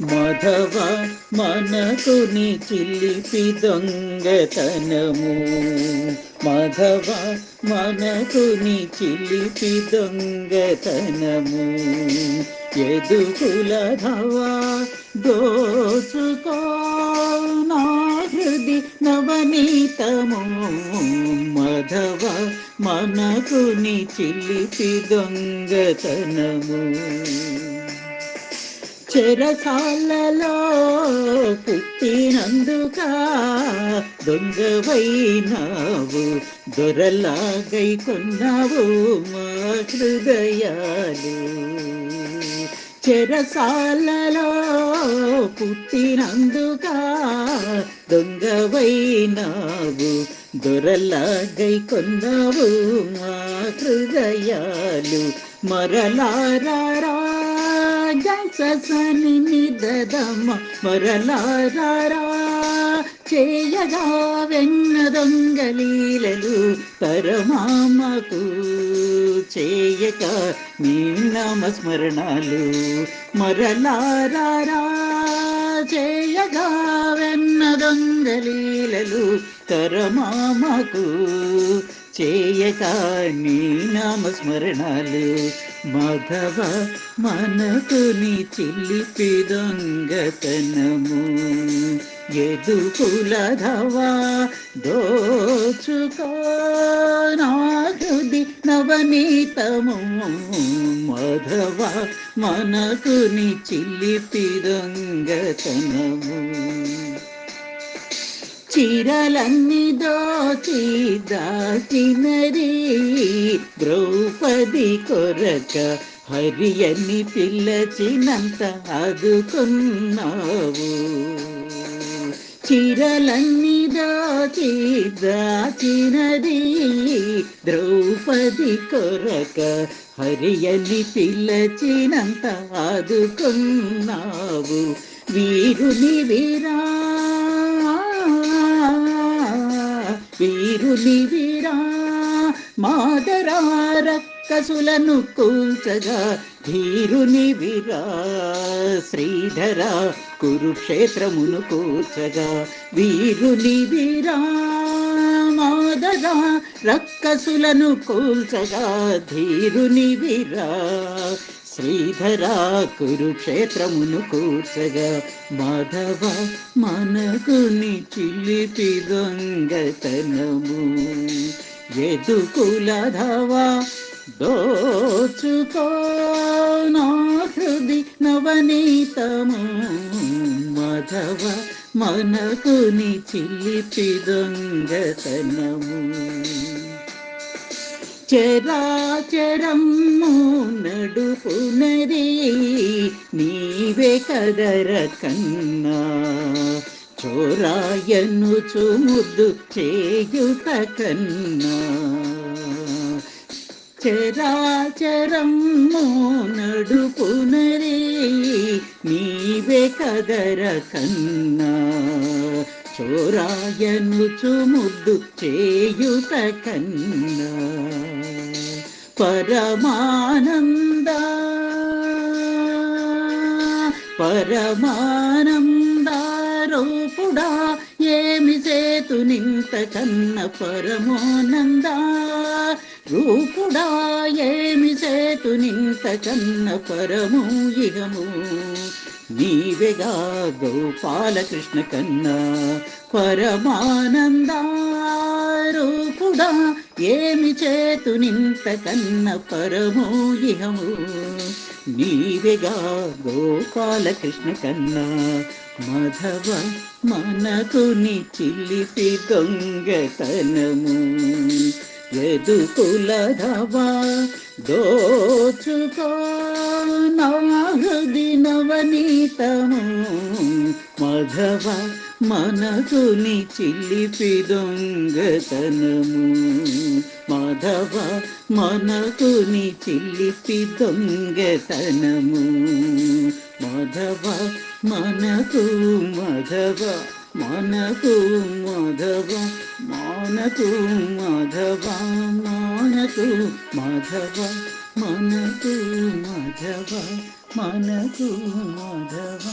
మాధవ మనకు నీ చిలిపి దొంగతనము. మాధవ మనకు నీ చిలిపి దొంగతనము. ఎదుకుల ధవా దోచుకో నా హృది నవనీతము. మాధవ మనకు నీ చిలిపి దొంగతనము. చెరసాలలో పుట్టినందుక? దొంగవైనావు దొరలాగై కొన్నావు మా హృదయాలు. చెరసాలలో పుట్టినందుక? దొంగవైనావు దొరలాగై కొన్నావు మా హృదయాలు. మరలారా సని నిదమ మరలారా చేయగా వెన్న దొంగలీలలు పరమామకు చేయక నీ నామస్మరణాలు మరలారా చేయగా వెన్న దొంగలీలలు తరమామకు. చేయక నీ నామస్మరణాలు మాధవ మనకు నీ చిల్లిపి దొంగతనము ఎదుకులధవా దోచుకో నా నవనీతము. మాధవ మనకు నీ చిల్లిపి దొంగతనము చిరలన్ని దోచి దాచినరి ద్రౌపది కొరక హరియని పిల్లచినంత ఆదుకున్నావు. చిరలన్ని దాచి దాచినది ద్రౌపది కొరక హరియని పిల్లచినంత ఆదుకున్నావు. వీరుని వీరా వీరుని వీరా మాదరా కూల్చగా ధీరుని వీరా శ్రీధర కురుక్షేత్రమును కూల్చగా వీరుని వీరా మాదరా రక్కసులను కూల్చగా ధీరుని వీరా శ్రీధర కురుక్షేత్రమును కూర్చగా మాధవ మనకు నీ దొంగతనము ఎదుకులధవ దోచుకోనాహృది నవనీతము. మాధవ మనకు నీ దొంగతనము చరాచరము నడుపునది నీవే కదర కన్నా. చోరాయను చుముద్దు చేయుత కన్నా. చరాచరము నడుపునది నీవే కదర కన్నా. చోరాయను చుముద్దు చేయుత కన్నా. పరమానంద పరమానంద రూపుడా ఏమి చేతు నింత కన్న పరమానంద? రూపుడా ఏమి చేతు నింత కన్న పరము ఇహము? నీవెగా గోపాలకృష్ణ కన్నా పరమానంద రూపుడా ఏమి చేతు నింత కన్న పరమో ఇహము? నీవెగా గోపాలకృష్ణ కన్నా మాధవ మనకు నీ చిల్లిపి దొంగతనము ఎదుకులధవా దోచుకో నా హృది మాధవ మనకు నీ చిల్లిపి దొంగతనము. మాధవ మనకు చిల్లిపి దొంగతనము. మాధవ మనకు మాధవ మనకు మాధవ మానకు మాధవ మానకు మాధవ మనకు మాధవ మనకు మాధవ